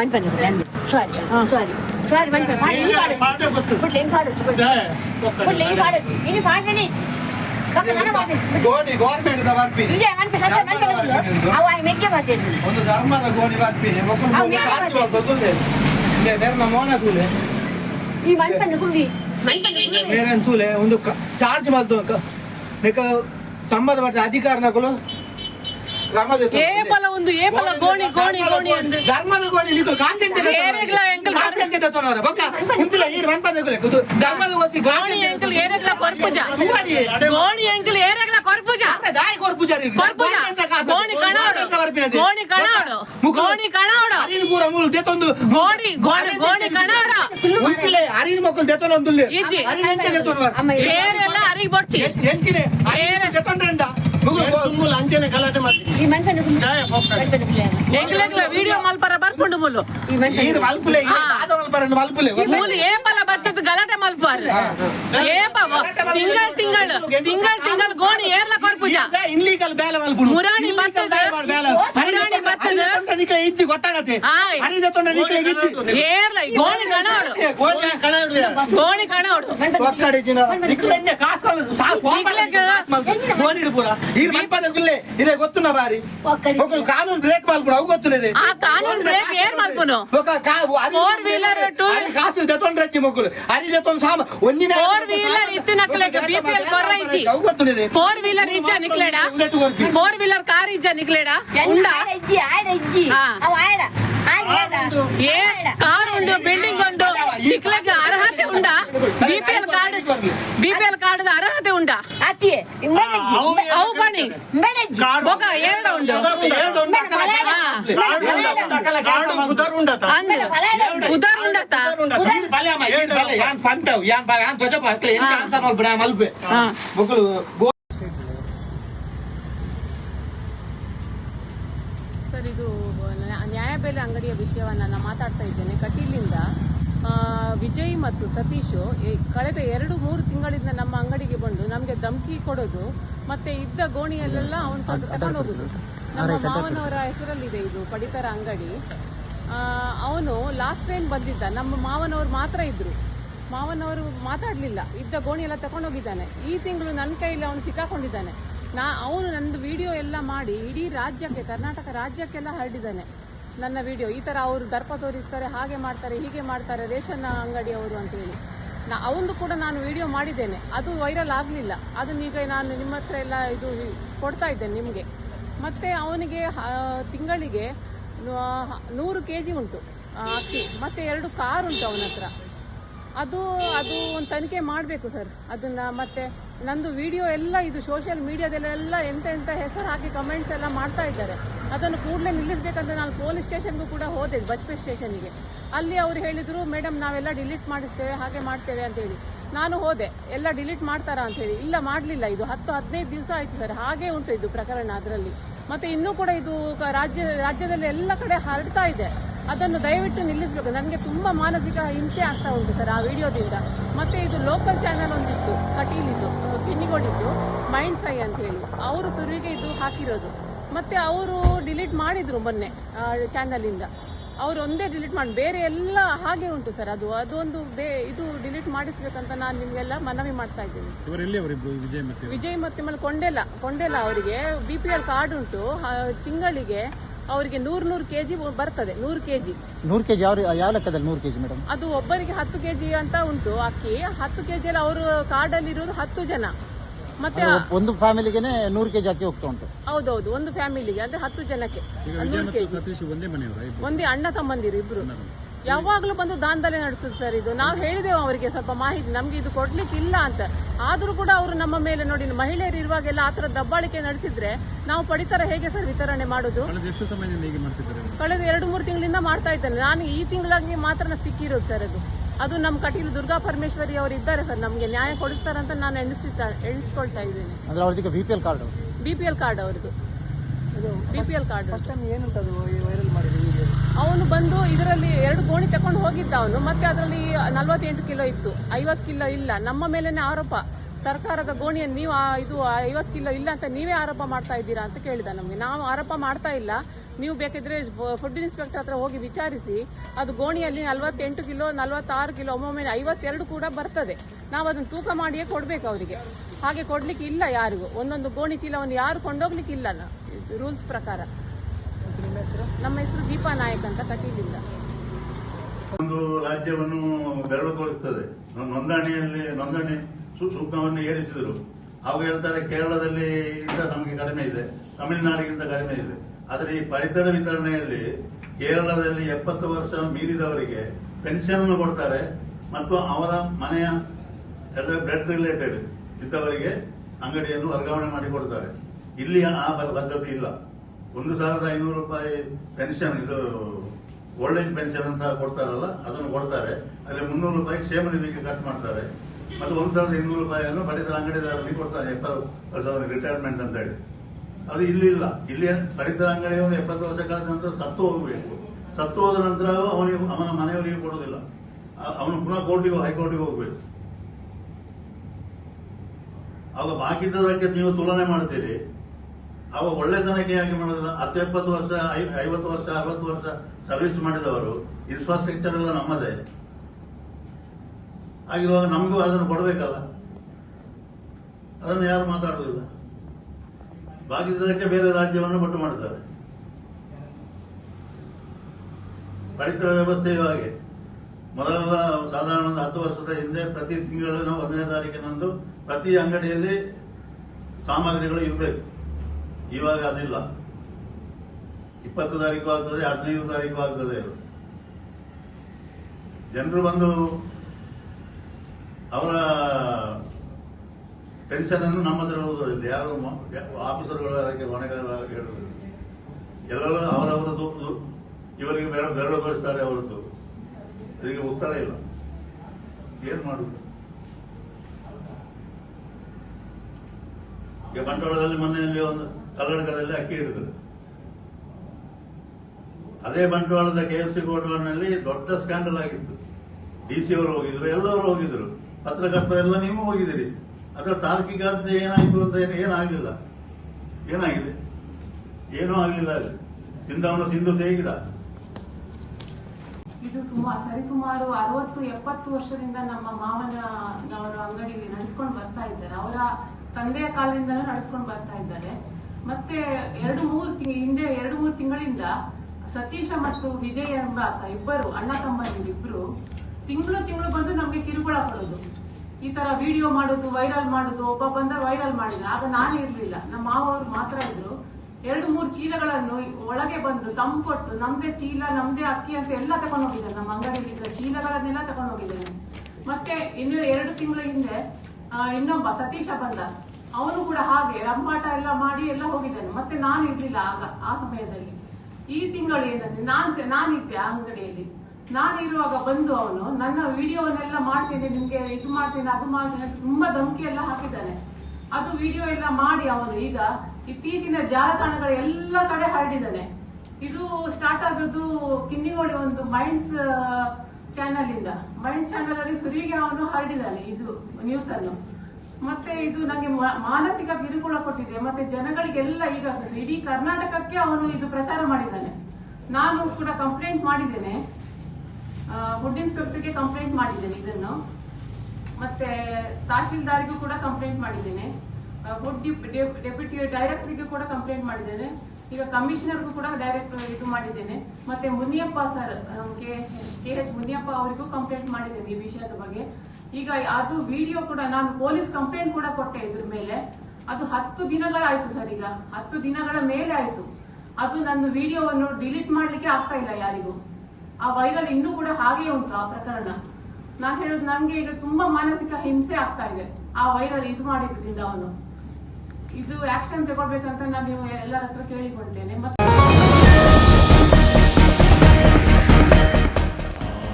ಮನ್ಪನ್ ಸಾರಿ ಸಾರಿ ಸಾರಿ ಮನ್ಪನ್ ಪಾಡಿ ಇನಿ ಪಾಡು ಪಾಡೆ ಗೊತ್ತು ಬಿಡ್ಲಿ ಇನಿ ಪಾಡು ಬಿಡ್ಲಿ ಬಿಡ್ಲಿ ಇನಿ ಪಾಡು ಇನಿ ಪಾಡ್ದೇನಿ ಕಪ್ಪ ನನ್ನ ಮಾಡಿ ಗೋಣಿ ಗೌರ್ಮೆಂಟ್ ಬರ್ತೀನಿ ಇಲ್ಲ ಮನ್ಪೆ ಸತ್ಯ ಮನ್ಪೆ ಅವ ಮೆಕ್ಕೆ ಮಾಡ್ತೇನೆ ಒಂದು ಧರ್ಮದ ಗೋಣಿ ಬರ್ತೀನಿ ಅವ್ ಮೆಕ್ಕೆ ಮಾಡ್ತೇನೆ ಬೇರೆ ಮೋನ ಕೂಲೆ ಈ ಮನ್ಪನ್ ಕುರುಗಿ ಮನ್ಪನ್ ಕುರುಗಿ ಬೇರೆ ಅಂತೂಲೆ ಒಂದು ಚಾರ್ಜ್ ಮಾಡ್ತು ನೆಕ ಸಂಬಂಧಪಟ್ಟ ಏಪಲ ಒಂದು ಏಪಲ ಗೋಣಿ ಗೋಣಿ ಗೋಣಿ ಅಂದು ಧರ್ಮದ ಗೋಣಿ ನಿಂತು ಕಾಸೆಂತೆ ಏರೆಗ್ಲ ಎಂಕಲ್ ಕಾಸೆಂತೆ ತತ್ತೋನವರ ಬೊಕ್ಕ ಇಂತಿಲ್ಲ ಈ ಕುದು ಧರ್ಮದ ಗೋಸಿ ಗೋಣಿ ಎಂಕಲ್ ಏರೆಗ್ಲ ಕೊರ್ಪುಜ. ಗೋಣಿ ಎಂಕಲ್. ಏರೆಗ್ಲ ಕೊರ್ಪುಜ. ದಾಯಿ ಕೊರ್ಪುಜ. ಗೋಣಿ ಕಣಾಡು. ಗೋಣಿ ಕಣಾಡು. ಗೋಣಿ ಕಣಾಡು. ಅರಿನ ಪೂರ ಮೂಲ ದೇತೊಂದು ಗೋಣಿ ಗೋಣಿ ಗೋಣಿ ಕಣಾಡ. ಉಂಟಿಲೆ ಅರಿನ ಮಕ್ಕಳು ದೇತೊನ ಒಂದುಲ್ಲೆ. ಅರಿನ ಎಂಚ ಏರೆಲ್ಲ ಅರಿಗ್ ಬೊಡ್ಚಿ. ಎಂಚಿನೆ. ಅರಿನ ಅಂಚೆನೆ ಗಲಾಟೆ ಮಾಡ್ತೀನಿ. ಎಂಗ್ಲೆಗ್ಲ ವಿಡಿಯೋ ಮಲ್ಪರ ಬರಂಡು ಮಲ್ಪುಲೆ ಮೂಲು ಏಪಲ ಬರ್ತದ ಗಲಾಟೆ ಮಲ್ಪಾರ ಏಪ ತಿಂಗಳ್ ತಿಂಗಳು ತಿಂಗಳ್ ತಿಂಗಳು ಗೋಣಿ ಏರ್ಲ ಕೊರ್ಪುಜ. ಇನ್ಲೀಗಲ್ ಬೇಲೆ ಮಲ್ಪುಡು. ಮುರಾಣಿ ಬರ್ತದೆ. ನಿಕ್ಲೆ ಇಜ್ಜಿ ಗೊತ್ತಾಗತ್ತೆ ಆಯ್. ಅರಿದ ತೊಂಡ ನಿಕ್ಲೆ ಇಜ್ಜಿ ಏರ್ಲ ಗೋಣಿ ಕಣಾಡು ಏ, ಗೋಡೆ ಕಣ ಹಿಡ್ದಿರ. ಗೋಣಿ ಕಣಾಡು ಒಕ್ಕಡೆ ಜನ ನಿಕ್ಲೆ ಎಣ್ಣೆ ಕಾಸು ಕಳ್ದು ಸಾಕು ನಿಕ್ಲೆಗ್ ಗೋಣಿಡು ಪೂರ ಈ ಮಲ್ಪದ ಗುಲ್ಲೆ ಇದೇ ಗೊತ್ತುನ ಬಾರಿ ಒಕ್ಕಡೆ ಒಕ್ಕಲು ಕಾನೂನು ಬ್ರೇಕ್ ಮಲ್ಪುಡು ಅವು ಗೊತ್ತುನೆ ಆ ಕಾನೂನು ಬ್ರೇಕ್ ಏನ್ ಮಲ್ಪುನು Four wheeler, two wheeler. ಕಾಸು ದತ್ತೊಂಡ್ರಚ್ಚಿ ಮಕ್ಕಳು ಅರಿ ದತ್ತೊಂದು ಸಾಮ ಒಂದಿನ Four wheeler ಇತ್ತು ನಕ್ಲೆಗ್ BPL ಕೊರ್ರ ಇಜ್ಜಿ. ಅವು ಗೊತ್ತುನೆ four wheeler ಇಜ್ಜ ನಿಕ್ಲೇಡ four wheeler car ಇಜ್ಜ ನಿಕ್ಲೇಡ ಉಂಡ ಆಯ್ಡ ಇಜ್ಜಿ ఆయన ఏ కారు ఉండు బిల్డింగ్ ఉండు దిక్కులకి అర్హత ఉండా బిపిఎల్ కార్డు బిపిఎల్ కార్డు అర్హత ఉండా అతి అవు పని ఒక ఏడ ఉండు ನ್ಯಾಯಬೆಲೆ ಅಂಗಡಿಯ ವಿಷಯವನ್ನು ನಾನು ಮಾತಾಡ್ತಾ ಇದ್ದೇನೆ. ಕಟೀಲಿಂದ ವಿಜಯ್ ಮತ್ತು ಸತೀಶು ಕಳೆದ ಎರಡು ಮೂರು ತಿಂಗಳಿಂದ ನಮ್ಮ ಅಂಗಡಿಗೆ ಬಂದು ನಮಗೆ ಧಮಕಿ ಕೊಡೋದು ಮತ್ತೆ ಇದ್ದ ಗೋಣಿಯಲ್ಲೆಲ್ಲ ಅವನು ತಗೊಂಡು ಹೋಗುದು. ನಮ್ಮ ಮಾವನವರ ಹೆಸರಲ್ಲಿದೆ ಇದು ಪಡಿತರ ಅಂಗಡಿ. ಅವನು ಲಾಸ್ಟ್ ಟೈಮ್ ಬಂದಿದ್ದ. ನಮ್ಮ ಮಾವನವರು ಮಾತ್ರ ಇದ್ರು. ಮಾವನವರು ಮಾತಾಡಲಿಲ್ಲ. ಇದ್ದ ಗೋಣಿ ಎಲ್ಲ ತಗೊಂಡೋಗಿದ್ದಾನೆ ಈ ತಿಂಗಳು ನನ್ನ ಕೈಯಲ್ಲಿ ಅವನು ಸಿಕ್ಕಾಕೊಂಡಿದ್ದಾನೆ. ನಾ ಅವನು ನಂದು ವಿಡಿಯೋ ಎಲ್ಲ ಮಾಡಿ ಇಡೀ ರಾಜ್ಯಕ್ಕೆ ಕರ್ನಾಟಕ ರಾಜ್ಯಕ್ಕೆಲ್ಲ ಹರಡಿದ್ದಾನೆ. ನನ್ನ ವಿಡಿಯೋ ಈ ಥರ ಅವರು ದರ್ಪ ತೋರಿಸ್ತಾರೆ, ಹಾಗೆ ಮಾಡ್ತಾರೆ, ಹೀಗೆ ಮಾಡ್ತಾರೆ ರೇಷನ್ ಅಂಗಡಿಯವರು ಅಂತೇಳಿ ನಾ ಅವನು ಕೂಡ ನಾನು ವಿಡಿಯೋ ಮಾಡಿದ್ದೇನೆ. ಅದು ವೈರಲ್ ಆಗಲಿಲ್ಲ. ಅದನ್ನ ಈಗ ನಾನು ನಿಮ್ಮ ಹತ್ರ ಎಲ್ಲ ಇದು ಕೊಡ್ತಾ ಇದ್ದೇನೆ ನಿಮಗೆ. ಮತ್ತೆ ಅವನಿಗೆ ತಿಂಗಳಿಗೆ ನೂರು ಕೆ ಜಿ ಉಂಟು ಅಕ್ಕಿ. ಮತ್ತೆ ಎರಡು ಕಾರ್ ಉಂಟು ಅವನ ಹತ್ರ ಅದು ಅದು ಒಂದು ತನಿಖೆ ಮಾಡಬೇಕು ಸರ್ ಅದನ್ನ ಮತ್ತೆ ನಂದು ವಿಡಿಯೋ ಎಲ್ಲ ಇದು ಸೋಷಿಯಲ್ ಮೀಡಿಯಾದಲ್ಲೆಲ್ಲ ಎಂತ ಎಂತ ಹೆಸರು ಹಾಕಿ ಕಮೆಂಟ್ಸ್ ಎಲ್ಲ ಮಾಡ್ತಾ ಇದ್ದಾರೆ. ಅದನ್ನು ಕೂಡಲೇ ನಿಲ್ಲಿಸಬೇಕಂತ ನಾನು ಪೊಲೀಸ್ ಸ್ಟೇಷನ್ಗೂ ಕೂಡ ಹೋದೆ ಬಜ್ಪೆ ಸ್ಟೇಷನ್ಗೆ ಅಲ್ಲಿ ಅವರು ಹೇಳಿದರು ಮೇಡಮ್ ನಾವೆಲ್ಲ ಡಿಲೀಟ್ ಮಾಡಿಸ್ತೇವೆ, ಹಾಗೆ ಮಾಡ್ತೇವೆ ಅಂತೇಳಿ ನಾನು ಹೋದೆ, ಎಲ್ಲ ಡಿಲೀಟ್ ಮಾಡ್ತಾರಾ ಅಂತ ಹೇಳಿ. ಇಲ್ಲ, ಮಾಡಲಿಲ್ಲ. ಇದು ಹತ್ತು, ಹದಿನೈದು ದಿವಸ ಆಯಿತು ಸರ್. ಹಾಗೆ ಉಂಟು ಇದು ಪ್ರಕರಣ ಅದರಲ್ಲಿ. ಮತ್ತು ಇನ್ನೂ ಕೂಡ ಇದು ರಾಜ್ಯ, ರಾಜ್ಯದಲ್ಲಿ ಎಲ್ಲ ಕಡೆ ಹರಡ್ತಾ ಇದೆ. ಅದನ್ನು ದಯವಿಟ್ಟು ನಿಲ್ಲಿಸಬೇಕು. ನನಗೆ ತುಂಬ ಮಾನಸಿಕ ಹಿಂಸೆ ಆಗ್ತಾ ಉಂಟು ಸರ್ ಆ ವಿಡಿಯೋದಿಂದ. ಮತ್ತೆ ಇದು ಲೋಕಲ್ ಚಾನಲ್ ಒಂದಿತ್ತು ಕಟೀಲಿದ್ದು ಪಿನ್ನಿಗೊಂಡಿದ್ದು ಮೈಂಡ್ ಸೈ ಅಂತ ಹೇಳಿ. ಅವರು ಸುರುವಿಗೆ ಇದು ಹಾಕಿರೋದು. ಮತ್ತೆ ಅವರು ಡಿಲೀಟ್ ಮಾಡಿದ್ರು ಮೊನ್ನೆ ಚಾನಲಿಂದ ಇಂದ. ಅವರು ಒಂದೇ ಡಿಲೀಟ್ ಮಾಡಿ ಬೇರೆ ಎಲ್ಲ ಹಾಗೆ ಉಂಟು ಸರ್ ಅದು. ಅದೊಂದು ಬೇ ಇದು ಡಿಲೀಟ್ ಮಾಡಿಸ್ಬೇಕಂತ ನಾನು ನಿಮಗೆಲ್ಲ ಮನವಿ ಮಾಡ್ತಾ ಇದ್ದೀನಿ ವಿಜಯ್ ಮತ್ತೆ ಮೇಲೆ ಕೊಂಡೆಲ್ಲ ಕೊಂಡೆಲ್ಲ ಅವರಿಗೆ. ಬಿ ಪಿ ಎಲ್ ಕಾರ್ಡ್ ಉಂಟು ತಿಂಗಳಿಗೆ ಅವರಿಗೆ ನೂರು ನೂರು ಕೆಜಿ ಬರ್ತದೆ ನೂರು ಕೆಜಿ. ನೂರು ಕೆಜಿ ಯಾವ ಯಾವ ಲೆಕ್ಕದಲ್ಲಿ ನೂರು ಕೆಜಿ ಮೇಡಮ್? ಅದು ಒಬ್ಬರಿಗೆ ಹತ್ತು ಕೆಜಿ ಅಂತ ಉಂಟು ಅಕ್ಕಿ. ಹತ್ತು ಕೆ ಜಿಯಲ್ಲಿ ಅವರು ಕಾರ್ಡಲ್ಲಿ ಇರೋದು ಹತ್ತು ಜನ. ಮತ್ತೆ ಒಂದು ಫ್ಯಾಮಿಲಿಗೆನೆ ನೂರು ಕೆಜಿ ಅಕ್ಕಿ ಹೋಗ್ತಾ ಉಂಟು. ಹೌದೌದು ಒಂದು ಫ್ಯಾಮಿಲಿಗೆ ಅಂದ್ರೆ ಹತ್ತು ಜನಕ್ಕೆ. ನೂರು ವಿಜಯ್ ಕೆ ಸತೀಶ್ ಒಂದೇ ಮನೆಯವರ ಇಬ್ರು? ಒಂದೇ ಅಣ್ಣ ತಮ್ಮಂದಿರು ಇಬ್ರು. ಯಾವಾಗ್ಲೂ ಬಂದು ದಾಂಧಲೆ ನಡೆಸುದು ಸರ್ ಇದು. ನಾವು ಹೇಳಿದೆವು ಅವರಿಗೆ ಸ್ವಲ್ಪ ಮಾಹಿತಿ ನಮ್ಗೆ ಇದು ಕೊಡ್ಲಿಕ್ಕೆ ಇಲ್ಲ ಅಂತ. ಆದ್ರೂ ಕೂಡ ಅವರು ನಮ್ಮ ಮೇಲೆ ನೋಡಿ ಮಹಿಳೆಯರು ಇರುವಾಗೆಲ್ಲ ಥರ ದಬ್ಬಾಳಿಕೆ ನಡೆಸಿದ್ರೆ ನಾವು ಪಡಿತರ ಹೇಗೆ ಸರ್ ವಿತರಣೆ ಮಾಡೋದು? ಕಳೆದ ಎಷ್ಟು ಸಮಯದಿಂದ ಹೀಗೆ ಮಾಡ್ತಿದ್ದಾರೆ ಕಳೆದ ಎರಡು ಮೂರು ತಿಂಗಳಿಂದ ಮಾಡ್ತಾ ಇದ್ದೇನೆ. ನಾನು ಈ ತಿಂಗಳಾಗಿ ಮಾತ್ರ ಸಿಕ್ಕಿರೋದು ಸರ್ ಅದು. ಅದು ನಮ್ಮ ಕಟೀಲು ದುರ್ಗಾ ಪರಮೇಶ್ವರಿ ಅವರು ಇದ್ದಾರೆ ಸರ್ ನಮಗೆ ನ್ಯಾಯ ಕೊಡಿಸ್ತಾರಂತ ನಾನು ಎಣಿಸ್ತಾ ಎಣಿಸ್ಕೊಳ್ತಾ ಇದ್ದೀನಿ. B P L card B P L card ಅವ್ರದ್ದು. ಬಿ ಪಿ ಎಲ್ ಕಾರ್ಡ್ ಏನಂತ ವೈರಲ್ ಮಾಡಿದ್ರು ಅವನು ಬಂದು ಇದರಲ್ಲಿ ಎರಡು ಗೋಣಿ ತಕೊಂಡು ಹೋಗಿದ್ದ ಅವನು. ಮತ್ತೆ ಅದರಲ್ಲಿ ನಲವತ್ತೆಂಟು ಕಿಲೋ ಇತ್ತು. ಐವತ್ತು ಕಿಲೋ ಇಲ್ಲ. ನಮ್ಮ ಮೇಲೇನೆ ಆರೋಪ. ಸರ್ಕಾರದ ಗೋಣಿಯನ್ನು ನೀವು ಇದು ಐವತ್ತು ಕಿಲೋ ಇಲ್ಲ ಅಂತ ನೀವೇ ಆರೋಪ ಮಾಡ್ತಾ ಇದ್ದೀರಾ ಅಂತ ಕೇಳಿದ ನಮಗೆ. ನಾವು ಆರೋಪ ಮಾಡ್ತಾ ಇಲ್ಲ. ನೀವು ಬೇಕಿದ್ರೆ ಫುಡ್ ಇನ್ಸ್ಪೆಕ್ಟರ್ ಹತ್ರ ಹೋಗಿ ವಿಚಾರಿಸಿ. ಅದು ಗೋಣಿಯಲ್ಲಿ ನಲವತ್ತೆಂಟು ಕಿಲೋ, ನಲವತ್ತಾರು ಕಿಲೋ, ಒಮ್ಮೊಮ್ಮೆ ಐವತ್ತೆರಡು ಕೂಡ ಬರ್ತದೆ. ನಾವು ಅದನ್ನು ತೂಕ ಮಾಡಿಯೇ ಕೊಡಬೇಕು ಅವರಿಗೆ. ಹಾಗೆ ಕೊಡ್ಲಿಕ್ಕೆ ಇಲ್ಲ ಯಾರಿಗೂ. ಒಂದೊಂದು ಗೋಣಿ ಚೀಲವನ್ನು ಯಾರು ಕೊಂಡೋಗ್ಲಿಕ್ಕೆ ಇಲ್ಲ ರೂಲ್ಸ್ ಪ್ರಕಾರ. ನಮ್ಮ ಹೆಸರು ದೀಪಾ ನಾಯಕ್ ಅಂತ ಕಟೀಲಿಂದ ಒಂದು ರಾಜ್ಯವನ್ನು ಬೆರಳು ತೋರಿಸ್ತದೆ. ನೋಂದಣಿಯಲ್ಲಿ ನೋಂದಣಿ ಶುಲ್ಕವನ್ನು ಏರಿಸಿದರು. ಅವಾಗ ಹೇಳ್ತಾರೆ, ಕೇರಳದಲ್ಲಿ ಇಂದ ನಮಗೆ ಕಡಿಮೆ ಇದೆ. ತಮಿಳುನಾಡಿಗಿಂತ ಕಡಿಮೆ ಇದೆ. ಆದರೆ ಈ ಪಡಿತರ ವಿತರಣೆಯಲ್ಲಿ ಕೇರಳದಲ್ಲಿ ಎಪ್ಪತ್ತು ವರ್ಷ ಮೀರಿದವರಿಗೆ ಪೆನ್ಷನ್ ಕೊಡ್ತಾರೆ. ಮತ್ತು ಅವರ ಮನೆಯ ಎಲ್ಲ ಬ್ಲಡ್ ರಿಲೇಟೆಡ್ ಇದ್ದವರಿಗೆ ಅಂಗಡಿಯನ್ನು ವರ್ಗಾವಣೆ ಮಾಡಿ ಕೊಡ್ತಾರೆ ಇಲ್ಲಿ ಆ ಬದ್ಧತೆ ಇಲ್ಲ. ಒಂದು ಸಾವಿರದ ಐನೂರು ರೂಪಾಯಿ ಪೆನ್ಷನ್ ಇದು ಓಲ್ಡ್ ಏಜ್ ಪೆನ್ಷನ್ ಅಂತ ಕೊಡ್ತಾರಲ್ಲ, ಅದನ್ನು ಕೊಡ್ತಾರೆ. ಅಲ್ಲಿ ಮುನ್ನೂರು ರೂಪಾಯಿ ಕ್ಷೇಮ ನಿಧಿಗೆ ಕಟ್ ಮಾಡ್ತಾರೆ. ಮತ್ತು ಒಂದು ಸಾವಿರದ ಇನ್ನೂರು ರೂಪಾಯಿಯನ್ನು ಪಡಿತರ ಅಂಗಡಿದಾರರಿಗೆ ಕೊಡ್ತಾರೆ, ಎಪ್ಪತ್ತು ಸಾವಿರ ರಿಟೈರ್ಮೆಂಟ್ ಅಂತ ಹೇಳಿ. ಅದು ಇಲ್ಲಿ ಇಲ್ಲ. ಇಲ್ಲಿ ಪಡಿತರ ಅಂಗಡಿಯವನು ಎಪ್ಪತ್ತು ವರ್ಷ ಕಳೆದ ನಂತರ ಸತ್ತು ಹೋಗಬೇಕು. ಸತ್ತು ಹೋದ ನಂತರ ಅವನಿಗೆ, ಅವನ ಮನೆಯವರಿಗೆ ಕೊಡುವುದಿಲ್ಲ. ಅವನು ಪುನಃ ಕೋರ್ಟಿಗೆ, ಹೈಕೋರ್ಟಿಗೆ ಹೋಗಬೇಕು. ಆಗ ಬಾಕಿದ್ದದಕ್ಕೆ ನೀವು ತುಲನೆ ಮಾಡ್ತೀರಿ. ಅವ ಒಳ್ಳೆತನಕ್ಕೆ ಯಾಕೆ ಮಾಡೋದಿಲ್ಲ? ಹತ್ತು ಎಪ್ಪತ್ತು ವರ್ಷ ಐವತ್ತು ವರ್ಷ, ಅರವತ್ತು ವರ್ಷ ಸರ್ವಿಸ್ ಮಾಡಿದವರು ಇನ್ಫ್ರಾಸ್ಟ್ರಕ್ಚರ್ ಎಲ್ಲ ನಮ್ಮದೇ. ಆಗಿರುವಾಗ ನಮಗೂ ಅದನ್ನು ಕೊಡಬೇಕಲ್ಲ? ಅದನ್ನು ಯಾರು ಮಾತಾಡುವುದಿಲ್ಲ. ಬಾಗಿದ್ದಕ್ಕೆ ಬೇರೆ ರಾಜ್ಯವನ್ನು ಬಟ್ಟು ಮಾಡುತ್ತಾರೆ ಪಡಿತರ ವ್ಯವಸ್ಥೆಯು ಹಾಗೆ. ಮೊದಲ ಸಾಧಾರಣ ಒಂದು ಹತ್ತು ವರ್ಷದ ಹಿಂದೆ ಪ್ರತಿ ತಿಂಗಳು ಒಂದನೇ ತಾರೀಕಿನಂದು ಪ್ರತಿ ಅಂಗಡಿಯಲ್ಲಿ ಸಾಮಗ್ರಿಗಳು ಇರಬೇಕು. ಇವಾಗ ಅದಿಲ್ಲ. ಇಪ್ಪತ್ತು ತಾರೀಕು ಆಗ್ತದೆ, ಹದಿನೈದು ತಾರೀಕು ಆಗ್ತದೆ. ಜನರು ಬಂದು ಅವರ ಟೆನ್ಷನ್ ಅನ್ನು ನಮ್ಮ ಹತ್ರ ಹೋಗೋದಿಲ್ಲ ಯಾರು ಆಫೀಸರ್ಗಳು ಅದಕ್ಕೆ ಹೊಣೆಗಾರ ಹೇಳೋದಿಲ್ಲ. ಎಲ್ಲರೂ ಅವರವರದ್ದು ಇವರಿಗೆ ಬೆರಳು ಬೆರಳು ತೋರಿಸ್ತಾರೆ ಅವರದ್ದು. ಇದಕ್ಕೆ ಉತ್ತರ ಇಲ್ಲ. ಏನು ಮಾಡುದು? ಈಗ ಮನೆಯಲ್ಲಿ ಒಂದು ಕಲ್ಲಡಕದಲ್ಲಿ ಅಕ್ಕಿ ಹಿಡಿದ್ರು. ಅದೇ ಬಂಟ್ವಾಳದ ಕೆ ಎಫ್ ಸಿ ಗೋಡೌನ್ನಲ್ಲಿ ದೊಡ್ಡ ಸ್ಕ್ಯಾಂಡಲ್ ಆಗಿತ್ತು. ಡಿ ಸಿ ಅವರು ಹೋಗಿದ್ರು, ಎಲ್ಲರೂ ಹೋಗಿದ್ರು. ಪತ್ರಕರ್ತರೆಲ್ಲ ನೀವು ಹೋಗಿದ್ದೀರಿ. ಅದರ ತಾರ್ಕಿಕ ಏನಾಯಿತು ಅಂತ ಏನು ಏನಾಗಲಿಲ್ಲ. ಏನಾಗಿದೆ? ಏನೂ ಆಗಲಿಲ್ಲ ಅಲ್ಲಿ. ತಿಂದವನು ತಿಂದು ತೇಗಿದ. ಇದು ಸುಮಾರು ಸರಿಸುಮಾರು ಅರವತ್ತು ಎಪ್ಪತ್ತು ವರ್ಷದಿಂದ ನಮ್ಮ ಮಾವನ ಅವರ ಅಂಗಡಿ ನಡೆಸ್ಕೊಂಡು ಬರ್ತಾ ಇದ್ದಾರೆ. ಅವರ ತಂದೆಯ ಕಾಲದಿಂದಲೂ ನಡೆಸ್ಕೊಂಡು ಬರ್ತಾ ಇದ್ದಾರೆ. ಮತ್ತೆ ಎರಡು ಮೂರು ತಿಂಗಳ ಹಿಂದೆ ಎರಡು ಮೂರು ತಿಂಗಳಿಂದ ಸತೀಶ ಮತ್ತು ವಿಜಯ್ ಎಂಬ ಇಬ್ಬರು, ಅಣ್ಣ ತಮ್ಮಂದಿರಿಬ್ರು ತಿಂಗಳು ತಿಂಗಳು ಬಂದು ನಮ್ಗೆ ಕಿರುಕುಳ ಕೊಡೋದು. ಈ ತರ ವಿಡಿಯೋ ಮಾಡೋದು, ವೈರಲ್ ಮಾಡೋದು, ಒಬ್ಬ ಬಂದ ವೈರಲ್ ಮಾಡಿದ ಆಗ ನಾನು ಇರ್ಲಿಲ್ಲ. ನಮ್ಮ ಮಾವರು ಮಾತ್ರ ಇದ್ರು. ಎರಡು ಮೂರು ಚೀಲಗಳನ್ನು ಒಳಗೆ ಬಂದು ತಮ್ಮ ಕೊಟ್ಟು, ನಮ್ದೇ ಚೀಲ, ನಮ್ದೇ ಅಕ್ಕಿ ಅಂತ ಎಲ್ಲ ತಗೊಂಡು ಹೋಗಿದ್ದಾರೆ ನಮ್ಮ ಅಂಗಡಿಯಲ್ಲಿ ಚೀಲಗಳನ್ನೆಲ್ಲ ತಗೊಂಡು ಹೋಗಿದ್ದಾನೆ ಮತ್ತೆ ಇನ್ನು ಎರಡು ತಿಂಗಳ ಹಿಂದೆ ಇನ್ನೊಬ್ಬ ಸತೀಶ ಬಂದ. ಅವನು ಕೂಡ ಹಾಗೆ ರಂಪಾಟ ಎಲ್ಲ ಮಾಡಿ ಎಲ್ಲ ಹೋಗಿದ್ದಾನೆ. ಮತ್ತೆ ನಾನು ಇರ್ಲಿಲ್ಲ ಆಗ, ಆ ಸಮಯದಲ್ಲಿ. ಈ ತಿಂಗಳು ಏನಂದ್ರೆ, ನಾನ್ ನಾನಿದ್ದೆ ಆ ಅಂಗಡಿಯಲ್ಲಿ. ನಾನಿರುವಾಗ ಬಂದು ಅವನು, ನನ್ನ ವಿಡಿಯೋವನ್ನೆಲ್ಲ ಮಾಡ್ತೇನೆ, ನಿಮ್ಗೆ ಇದು ಮಾಡ್ತೇನೆ, ಅದು ಮಾಡ್ತೇನೆ ತುಂಬಾ ಧಮಕಿ ಎಲ್ಲ ಹಾಕಿದ್ದಾನೆ. ಅದು ವಿಡಿಯೋ ಎಲ್ಲ ಮಾಡಿ ಅವನು ಈಗ ಇತ್ತೀಚಿನ ಜಾಲತಾಣಗಳ ಎಲ್ಲ ಕಡೆ ಹರಡಿದ್ದಾನೆ. ಇದು ಸ್ಟಾರ್ಟ್ ಆದದ್ದು ಕಿನ್ನಿಗೋಳಿ ಒಂದು ಮೈಂಡ್ಸ್ ಚಾನೆಲ್ ಇಂದ. ಮೈಂಡ್ ಚಾನಲ್ ಅಲ್ಲಿ ಸುರಿಗೆ ಅವನು ಹರಡಿದ್ದಾನೆ ಇದು ನ್ಯೂಸ್ ಅನ್ನು. ಮತ್ತೆ ಇದು ನನಗೆ ಮಾನಸಿಕ ಕಿರುಕುಳ ಕೊಟ್ಟಿದೆ. ಮತ್ತೆ ಜನಗಳಿಗೆಲ್ಲ ಈಗ ಇಡೀ ಕರ್ನಾಟಕಕ್ಕೆ ಅವನು ಇದು ಪ್ರಚಾರ ಮಾಡಿದ್ದಾನೆ. ನಾನು ಕೂಡ ಕಂಪ್ಲೇಂಟ್ ಮಾಡಿದ್ದೇನೆ. ಫುಡ್ ಇನ್ಸ್ಪೆಕ್ಟರ್ಗೆ ಕಂಪ್ಲೇಂಟ್ ಮಾಡಿದ್ದೇನೆ ಇದನ್ನು. ಮತ್ತೆ ತಹಶೀಲ್ದಾರ್ಗೂ ಕೂಡ ಕಂಪ್ಲೇಂಟ್ ಮಾಡಿದ್ದೇನೆ. ಫುಡ್ ಡೆಪ್ಯೂಟಿ ಡೈರೆಕ್ಟರ್ಗೂ ಕೂಡ ಕಂಪ್ಲೇಂಟ್ ಮಾಡಿದ್ದೇನೆ. ಈಗ ಕಮಿಷನರ್ಗೂ ಕೂಡ ಡೈರೆಕ್ಟ್ ಇದು ಮಾಡಿದ್ದೇನೆ. ಮತ್ತೆ Muniyappa sir K K H Muniyappa ಅವರಿಗೂ ಕಂಪ್ಲೇಂಟ್ ಮಾಡಿದ್ದೇನೆ ಈ ವಿಷಯದ ಬಗ್ಗೆ. ಈಗ ಅದು ವಿಡಿಯೋ ಕೂಡ ನಾನು ಪೊಲೀಸ್ ಕಂಪ್ಲೇಂಟ್ ಕೂಡ ಕೊಟ್ಟೆ ಇದ್ರ ಮೇಲೆ. ಅದು ಹತ್ತು ದಿನಗಳಾಯ್ತು ಸರ್ ಈಗ. ಹತ್ತು ದಿನಗಳ ಮೇಲೆ ಆಯ್ತು. ಅದು ನನ್ನ ವಿಡಿಯೋವನ್ನು ಡಿಲೀಟ್ ಮಾಡ್ಲಿಕ್ಕೆ ಆಗ್ತಾ ಇಲ್ಲ ಯಾರಿಗೂ. ಆ ವೈರಲ್ ಇನ್ನೂ ಕೂಡ ಹಾಗೆ ಉಂಟು ಆ ಪ್ರಕರಣ. ನಾನು ಹೇಳೋದು ನನಗೆ ಈಗ ತುಂಬಾ ಮಾನಸಿಕ ಹಿಂಸೆ ಆಗ್ತಾ ಇದೆ. ಆ ವೈರಲ್ ಇದು ಮಾಡಿದ್ರಿಂದ ಅವನು. ಇದು ಆಕ್ಷನ್ ತಗೊಳ್ಬೇಕಂತ ನಾನು ನೀವು ಎಲ್ಲರ ಹತ್ರ ಕೇಳಿಕೊಳ್ತೇನೆ